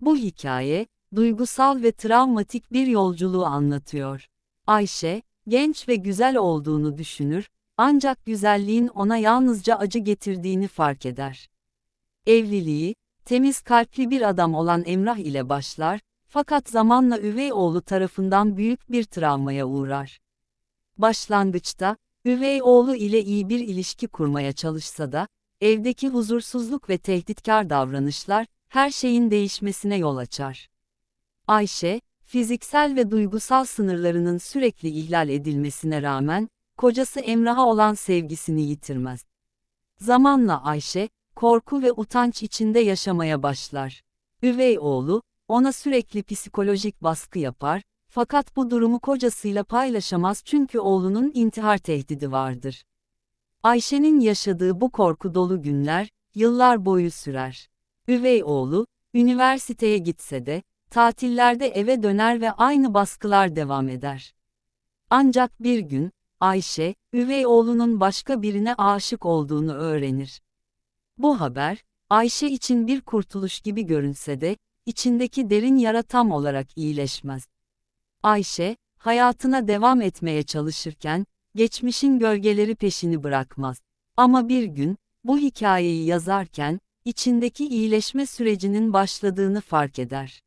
Bu hikaye, duygusal ve travmatik bir yolculuğu anlatıyor. Ayşe, genç ve güzel olduğunu düşünür, ancak güzelliğin ona yalnızca acı getirdiğini fark eder. Evliliği, temiz kalpli bir adam olan Emrah ile başlar, fakat zamanla üvey oğlu tarafından büyük bir travmaya uğrar. Başlangıçta, üvey oğlu ile iyi bir ilişki kurmaya çalışsa da, evdeki huzursuzluk ve tehditkar davranışlar, her şeyin değişmesine yol açar. Ayşe, fiziksel ve duygusal sınırlarının sürekli ihlal edilmesine rağmen, kocası Emrah'a olan sevgisini yitirmez. Zamanla Ayşe, korku ve utanç içinde yaşamaya başlar. Üvey oğlu, ona sürekli psikolojik baskı yapar, fakat bu durumu kocasıyla paylaşamaz çünkü oğlunun intihar tehdidi vardır. Ayşe'nin yaşadığı bu korku dolu günler, yıllar boyu sürer. Üvey oğlu, üniversiteye gitse de, tatillerde eve döner ve aynı baskılar devam eder. Ancak bir gün, Ayşe, üvey oğlunun başka birine aşık olduğunu öğrenir. Bu haber, Ayşe için bir kurtuluş gibi görünse de, içindeki derin yara tam olarak iyileşmez. Ayşe, hayatına devam etmeye çalışırken, geçmişin gölgeleri peşini bırakmaz. Ama bir gün, bu hikayeyi yazarken, içindeki iyileşme sürecinin başladığını fark eder.